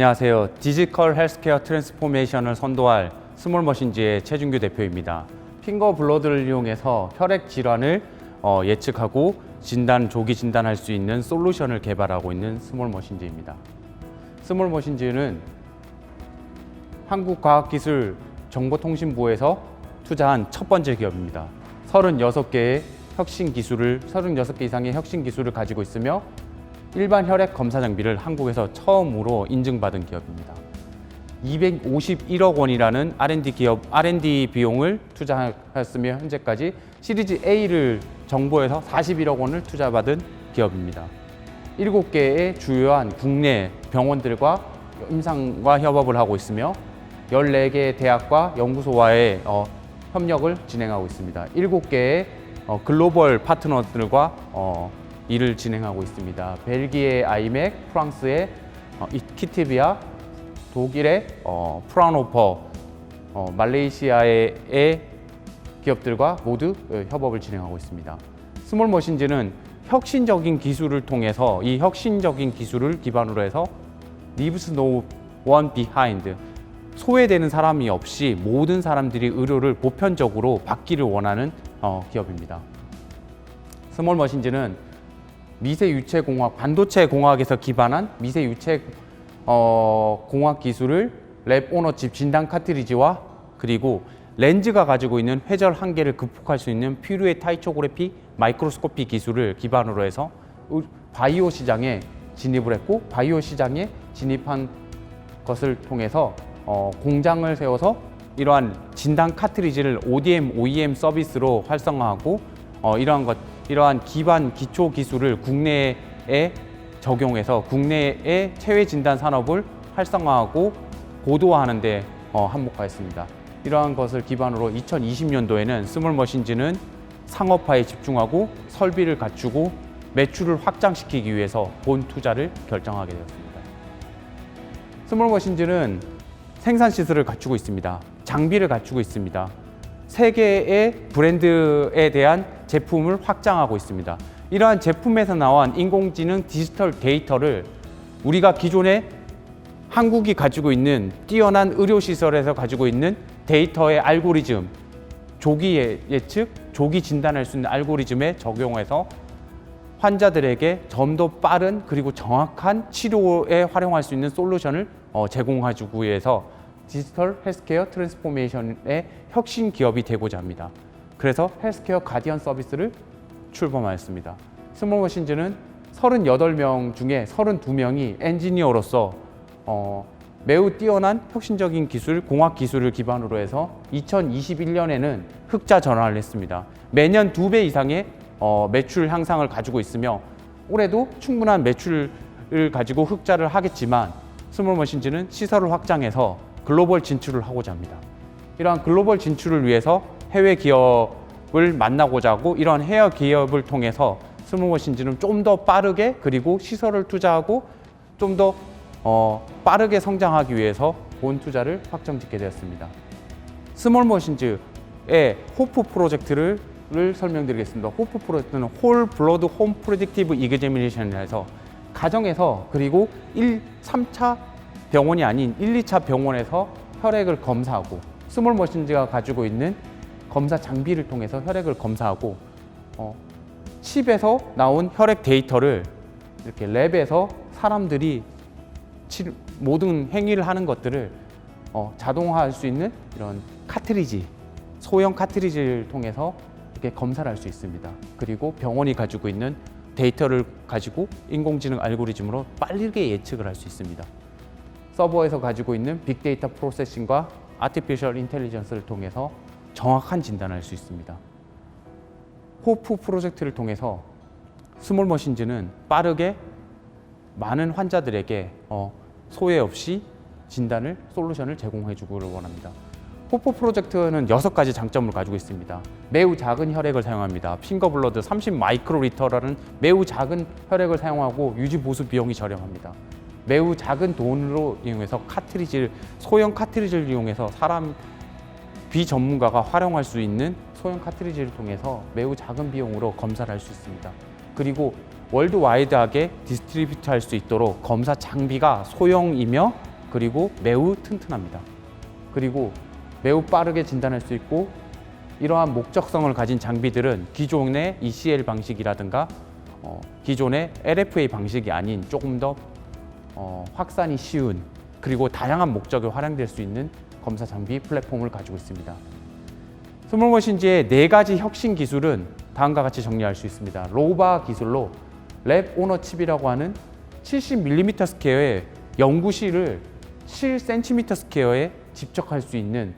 안녕하세요. 디지털 헬스케어 트랜스포메이션을 선도할 스몰머신즈의 최준규 대표입니다. 핑거 블러드를 이용해서 혈액 질환을 어, 예측하고 진단, 조기 진단할 수 있는 솔루션을 개발하고 있는 스몰머신즈입니다. 스몰머신즈는 한국과학기술정보통신부에서 투자한 첫 번째 기업입니다. 36개의 혁신 기술을 36개 이상의 혁신 기술을 가지고 있으며 일반 혈액 검사 장비를 한국에서 처음으로 인증받은 기업입니다. 251억 원이라는 R&D 기업 R&D 비용을 투자하였으며 현재까지 시리즈 A를 정부에서 41억 원을 투자받은 기업입니다. 7개의 주요한 국내 병원들과 임상과 협업을 하고 있으며 14개의 대학과 연구소와의 어, 협력을 진행하고 있습니다. 7개의 어, 글로벌 파트너들과 어, 일을 진행하고 있습니다. 벨기에 아이맥, 프랑스의 어, 키티비아, 독일의 어, 프라노퍼, 어, 말레이시아의 의 기업들과 모두 어, 협업을 진행하고 있습니다. 스몰 머신즈는 혁신적인 기술을 통해서 이 혁신적인 기술을 기반으로 해서 leaves no one 소외되는 사람이 없이 모든 사람들이 의료를 보편적으로 받기를 원하는 어, 기업입니다. 스몰 머신즈는 미세 유체 공학, 반도체 공학에서 기반한 미세 유체 어, 공학 기술을 랩 오너칩 진단 카트리지와 그리고 렌즈가 가지고 있는 회절 한계를 극복할 수 있는 퓨르의 타이초그래피 마이크로스코피 기술을 기반으로 해서 의- 바이오 시장에 진입을 했고 바이오 시장에 진입한 것을 통해서 어, 공장을 세워서 이러한 진단 카트리지를 ODM, OEM 서비스로 활성화하고 어, 이러한 것, 이러한 기반 기초 기술을 국내에 적용해서 국내의 체외 진단 산업을 활성화하고 고도화하는데 어, 한몫하였습니다. 이러한 것을 기반으로 2020년도에는 스몰 머신즈는 상업화에 집중하고 설비를 갖추고 매출을 확장시키기 위해서 본 투자를 결정하게 되었습니다. 스몰 머신즈는 생산 시설을 갖추고 있습니다. 장비를 갖추고 있습니다. 세계의 브랜드에 대한 제품을 확장하고 있습니다. 이러한 제품에서 나온 인공지능 디지털 데이터를 우리가 기존에 한국이 가지고 있는 뛰어난 의료 시설에서 가지고 있는 데이터의 알고리즘, 조기 예- 예측, 조기 진단할 수 있는 알고리즘에 적용해서 환자들에게 좀 더 빠른 그리고 정확한 치료에 활용할 수 있는 솔루션을 어, 제공하기 위해서 디지털 헬스케어 트랜스포메이션의 혁신 기업이 되고자 합니다. 그래서 헬스케어 가디언 서비스를 출범하였습니다. 스몰 머신즈는 38명 중에 32명이 엔지니어로서 어, 매우 뛰어난 혁신적인 기술, 공학 기술을 기반으로 해서 2021년에는 흑자 전환을 했습니다. 매년 두 배 이상의 어, 매출 향상을 가지고 있으며 올해도 충분한 매출을 가지고 흑자를 하겠지만 스몰머신즈는 시설을 확장해서 글로벌 진출을 하고자 합니다. 이러한 글로벌 진출을 위해서 해외 기업을 만나고자 하고 이러한 해외 기업을 통해서 스몰머신즈는 좀 더 빠르게 그리고 시설을 투자하고 좀더 어, 빠르게 성장하기 위해서 본 투자를 확정짓게 되었습니다. 스몰 머신즈의 호프 프로젝트를 를 설명드리겠습니다. 호프 프로젝트는 홀 블러드 홈 프리딕티브 이그제미네이션이라 해서 가정에서 그리고 1, 3차 병원이 아닌 1, 2차 병원에서 혈액을 검사하고 스몰 머신즈가 가지고 있는 검사 장비를 통해서 혈액을 검사하고 어, 칩에서 나온 혈액 데이터를 이렇게 랩에서 사람들이 치- 모든 행위를 하는 것들을 어, 자동화할 수 있는 이런 카트리지, 소형 카트리지를 통해서 이렇게 검사를 할 수 있습니다. 그리고 병원이 가지고 있는 데이터를 가지고 인공지능 알고리즘으로 빠르게 예측을 할 수 있습니다. 서버에서 가지고 있는 빅데이터 프로세싱과 아티피셜 인텔리전스를 통해서 정확한 진단을 할 수 있습니다. 호프 프로젝트를 통해서 스몰 머신즈는 빠르게 많은 환자들에게 어, 소외 없이 진단을 솔루션을 제공해 주기를 원합니다. 호프 프로젝트는 여섯 가지 장점을 가지고 있습니다. 매우 작은 혈액을 사용합니다. 핑거블러드 30 마이크로리터라는 매우 작은 혈액을 사용하고 유지 보수 비용이 저렴합니다. 매우 작은 돈으로 이용해서 카트리지를 소형 카트리지를 이용해서 사람 비전문가가 활용할 수 있는 소형 카트리지를 통해서 매우 작은 비용으로 검사를 할 수 있습니다. 그리고 월드와이드하게 디스트리뷰트 할 수 있도록 검사 장비가 소형이며 그리고 매우 튼튼합니다. 그리고 매우 빠르게 진단할 수 있고 이러한 목적성을 가진 장비들은 기존의 ECL 방식이라든가 어, 기존의 LFA 방식이 아닌 조금 더 어, 확산이 쉬운 그리고 다양한 목적에 활용될 수 있는 검사 장비 플랫폼을 가지고 있습니다. 스몰머신지의 네 가지 혁신 기술은 다음과 같이 정리할 수 있습니다. 로바 기술로 랩 오너 칩이라고 하는 70mm 스퀘어의 연구실을 7cm 스퀘어에 집적할 수 있는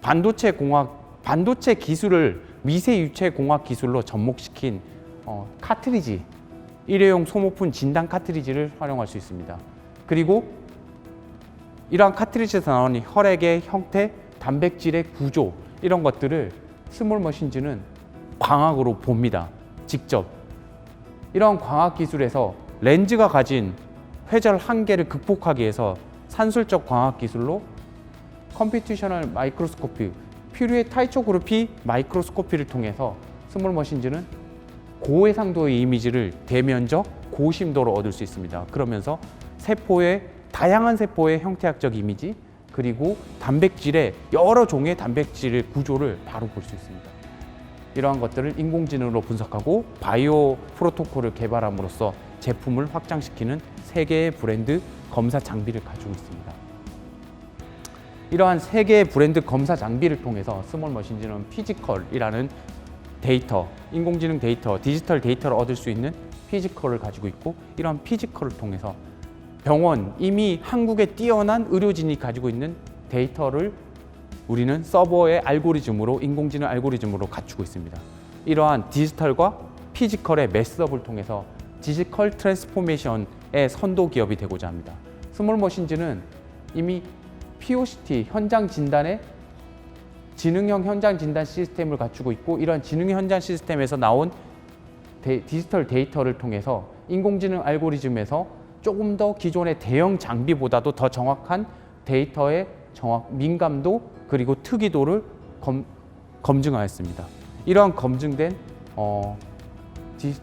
반도체 공학 반도체 기술을 미세 유체 공학 기술로 접목시킨 어, 카트리지 일회용 소모품 진단 카트리지를 활용할 수 있습니다. 그리고 이러한 카트리지에서 나오는 혈액의 형태, 단백질의 구조 이런 것들을 스몰 머신즈는 광학으로 봅니다. 직접 이런 광학 기술에서 렌즈가 가진 회절 한계를 극복하기 위해서 산술적 광학 기술로 컴퓨테이셔널 마이크로스코피, 퓨리의 타이초그래피 마이크로스코피를 통해서 스몰 머신즈는 고해상도의 이미지를 대면적, 고심도로 얻을 수 있습니다. 그러면서 세포의 다양한 세포의 형태학적 이미지 그리고 단백질의 여러 종의 단백질의 구조를 바로 볼 수 있습니다. 이러한 것들을 인공지능으로 분석하고 바이오 프로토콜을 개발함으로써 제품을 확장시키는 세계의 브랜드 검사 장비를 가지고 있습니다. 이러한 세 개의 브랜드 검사 장비를 통해서 스몰 머신즈는 피지컬이라는 데이터, 인공지능 데이터, 디지털 데이터를 얻을 수 있는 피지컬을 가지고 있고 이러한 피지컬을 통해서 병원 이미 한국에 뛰어난 의료진이 가지고 있는 데이터를 우리는 서버의 알고리즘으로 인공지능 알고리즘으로 갖추고 있습니다. 이러한 디지털과 피지컬의 매스업을 통해서 디지털 트랜스포메이션의 선도 기업이 되고자 합니다. 스몰 머신즈는 이미 POCT 현장 진단의 지능형 현장 진단 시스템을 갖추고 있고 이러한 지능형 현장 시스템에서 나온 데, 디지털 데이터를 통해서 인공지능 알고리즘에서 조금 더 기존의 대형 장비보다도 더 정확한 데이터의 정확 민감도 그리고 특이도를 검, 검증하였습니다. 이러한 검증된 어, 디,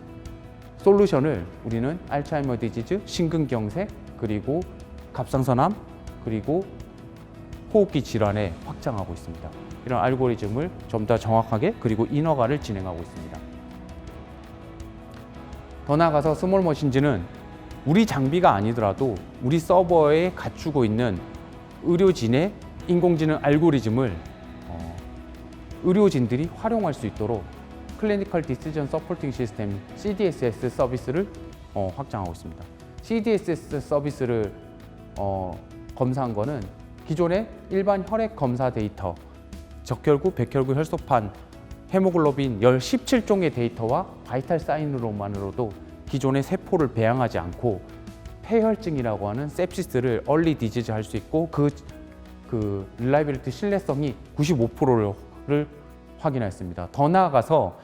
솔루션을 우리는 알츠하이머 디지즈, 심근경색, 그리고 갑상선암, 그리고 호흡기 질환에 확장하고 있습니다. 이런 알고리즘을 좀 더 정확하게 그리고 인허가를 진행하고 있습니다. 더 나아가서 스몰 머신즈는 우리 장비가 아니더라도 우리 서버에 갖추고 있는 의료진의 인공지능 알고리즘을 어, 의료진들이 활용할 수 있도록 클리니컬 디시전 서포팅 시스템 CDSS 서비스를 어, 확장하고 있습니다. CDSS 서비스를 어, 검사한 거는 기존의 일반 혈액 검사 데이터, 적혈구, 백혈구, 혈소판, 헤모글로빈 17종의 데이터와 바이탈 사인으로만으로도 기존의 세포를 배양하지 않고 폐혈증이라고 하는 sepsis를 얼리 디지즈 할 수 있고 그, 그 릴라이빌리티 신뢰성이 95%를 확인했습니다. 더 나아가서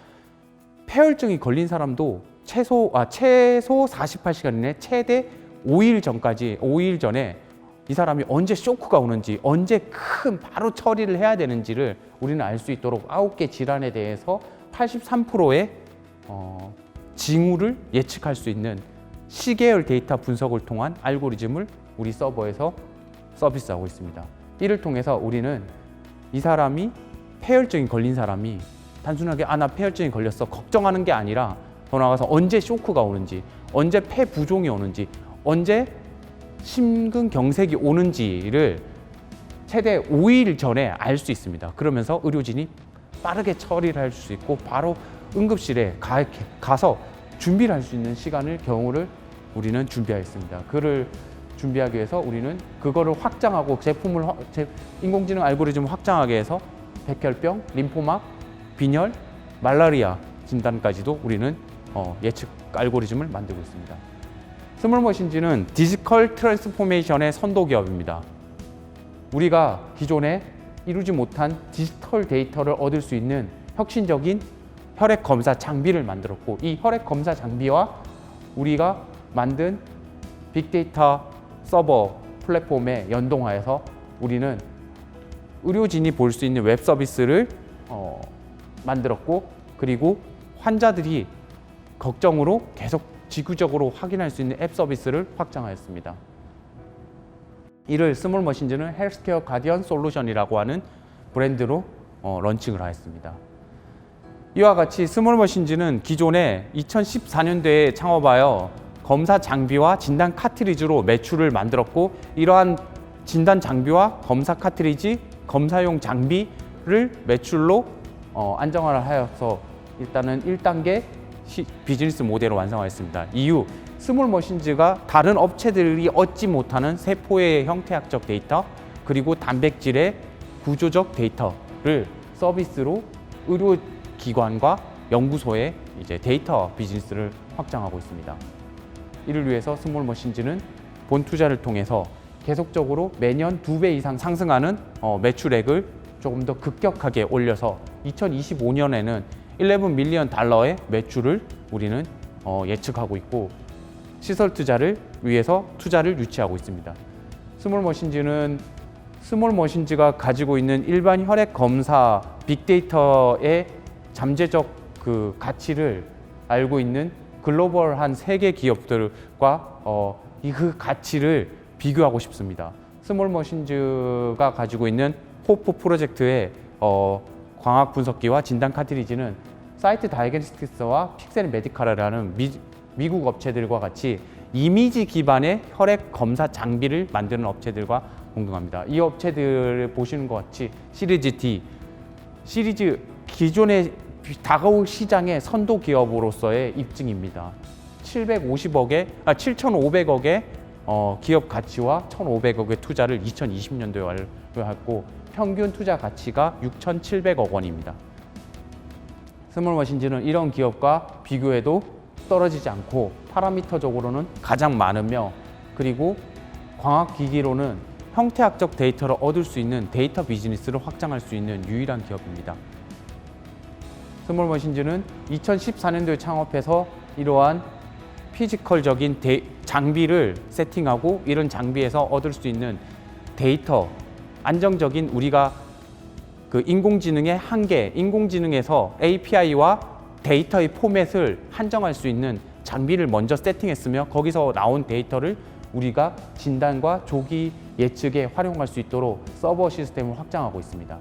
폐혈증이 걸린 사람도 최소 아 최소 48시간 이내 최대 5일 전까지 5일 전에 이 사람이 언제 쇼크가 오는지 언제 큰 바로 처리를 해야 되는지를 우리는 알 수 있도록 아홉 개 질환에 대해서 83%의 어, 징후를 예측할 수 있는 시계열 데이터 분석을 통한 알고리즘을 우리 서버에서 서비스하고 있습니다. 이를 통해서 우리는 이 사람이 폐혈증이 걸린 사람이 단순하게 아 나 폐혈증이 걸렸어 걱정하는 게 아니라 더 나아가서 언제 쇼크가 오는지 언제 폐 부종이 오는지 언제 심근경색이 오는지를 최대 5일 전에 알 수 있습니다. 그러면서 의료진이 빠르게 처리를 할 수 있고 바로 응급실에 가, 가서 준비를 할 수 있는 시간을 경우를 우리는 준비하였습니다. 그를 준비하기 위해서 우리는 그거를 확장하고 제품을 인공지능 알고리즘을 확장하기 위해서 백혈병, 림포막, 빈혈, 말라리아 진단까지도 우리는 어, 예측 알고리즘을 만들고 있습니다. 스몰머신즈는 디지털 트랜스포메이션의 선도 기업입니다. 우리가 기존에 이루지 못한 디지털 데이터를 얻을 수 있는 혁신적인 혈액 검사 장비를 만들었고 이 혈액 검사 장비와 우리가 만든 빅데이터 서버 플랫폼에 연동하여서 우리는 의료진이 볼 수 있는 웹 서비스를 어, 만들었고 그리고 환자들이 걱정으로 계속 지구적으로 확인할 수 있는 앱 서비스를 확장하였습니다. 이를 스몰 머신즈는 헬스케어 가디언 솔루션이라고 하는 브랜드로 어, 런칭을 하였습니다. 이와 같이 스몰 머신즈는 기존에 2014년도에 창업하여 검사 장비와 진단 카트리지로 매출을 만들었고 이러한 진단 장비와 검사 카트리지, 검사용 장비를 매출로 어, 안정화를 하여서 일단은 1단계 시- 비즈니스 모델을 완성하였습니다. 이후 스몰 머신즈가 다른 업체들이 얻지 못하는 세포의 형태학적 데이터 그리고 단백질의 구조적 데이터를 서비스로 의료 기관과 연구소에 이제 데이터 비즈니스를 확장하고 있습니다. 이를 위해서 스몰 머신즈는 본 투자를 통해서 계속적으로 매년 두 배 이상 상승하는 어, 매출액을 조금 더 급격하게 올려서 2025년에는 11 밀리언 달러의 매출을 우리는 어, 예측하고 있고 시설 투자를 위해서 투자를 유치하고 있습니다. 스몰 머신즈는 스몰 머신즈가 가지고 있는 일반 혈액 검사 빅데이터의 잠재적 그 가치를 알고 있는 글로벌 한세개 기업들과 어, 이그 가치를 비교하고 싶습니다. 스몰 머신즈가 가지고 있는 호프 프로젝트의 어, 광학 분석기와 진단 카트리지는 사이트 다이그노스틱스와 픽셀 메디카라라는 미, 미국 업체들과 같이 이미지 기반의 혈액 검사 장비를 만드는 업체들과 공동합니다. 이 업체들을 보시는 것 같이 시리즈 D, 시리즈 기존의 다가올 시장의 선도 기업으로서의 입증입니다. 750억의 아 7,500억의 어, 기업 가치와 1,500억의 투자를 2020년도에 완료했고 평균 투자 가치가 6,700억 원입니다. 스몰 머신즈는 이런 기업과 비교해도 떨어지지 않고 파라미터적으로는 가장 많으며 그리고 광학 기기로는 형태학적 데이터를 얻을 수 있는 데이터 비즈니스를 확장할 수 있는 유일한 기업입니다. 스몰 머신즈는 2014년도에 창업해서 이러한 피지컬적인 데- 장비를 세팅하고 이런 장비에서 얻을 수 있는 데이터 안정적인 우리가 그 인공지능의 한계, 인공지능에서 API와 데이터의 포맷을 한정할 수 있는 장비를 먼저 세팅했으며 거기서 나온 데이터를 우리가 진단과 조기 예측에 활용할 수 있도록 서버 시스템을 확장하고 있습니다.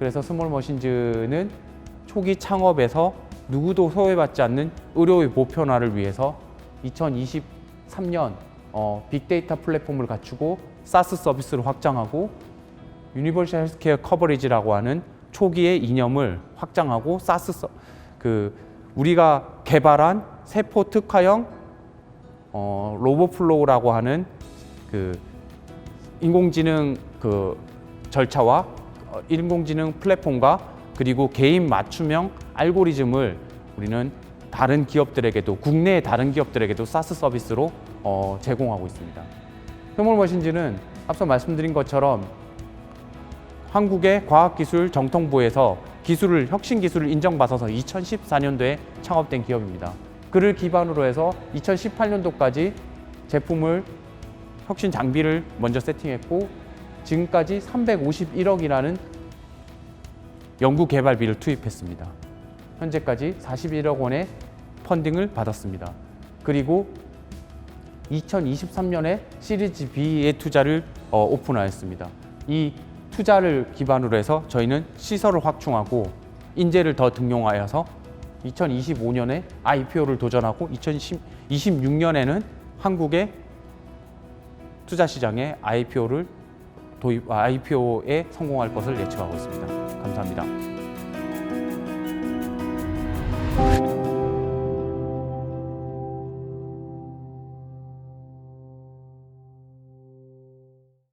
그래서 스몰 머신즈는 초기 창업에서 누구도 소외받지 않는 의료의 보편화를 위해서 2023년 어, 빅데이터 플랫폼을 갖추고 사스 서비스를 확장하고 유니버셜 헬스케어 커버리지라고 하는 초기의 이념을 확장하고 사스 서, 그 우리가 개발한 세포 특화형 어, 로보플로우라고 하는 그 인공지능 그 절차와 어, 인공지능 플랫폼과 그리고 개인 맞춤형 알고리즘을 우리는 다른 기업들에게도 국내의 다른 기업들에게도 사스 서비스로 어, 제공하고 있습니다. 스몰머신즈는 앞서 말씀드린 것처럼 한국의 과학기술 정통부에서 기술을 혁신 기술을 인정받아서 2014년도에 창업된 기업입니다. 그를 기반으로 해서 2018년도까지 제품을 혁신 장비를 먼저 세팅했고 지금까지 351억이라는 연구 개발비를 투입했습니다. 현재까지 41억 원의 펀딩을 받았습니다. 그리고 2023년에 시리즈 B의 투자를 어, 오픈하였습니다. 이 투자를 기반으로 해서 저희는 시설을 확충하고 인재를 더 등용하여서 2025년에 IPO를 도전하고 2026년에는 한국의 투자 시장에 IPO를 도입, IPO에 성공할 것을 예측하고 있습니다. 감사합니다.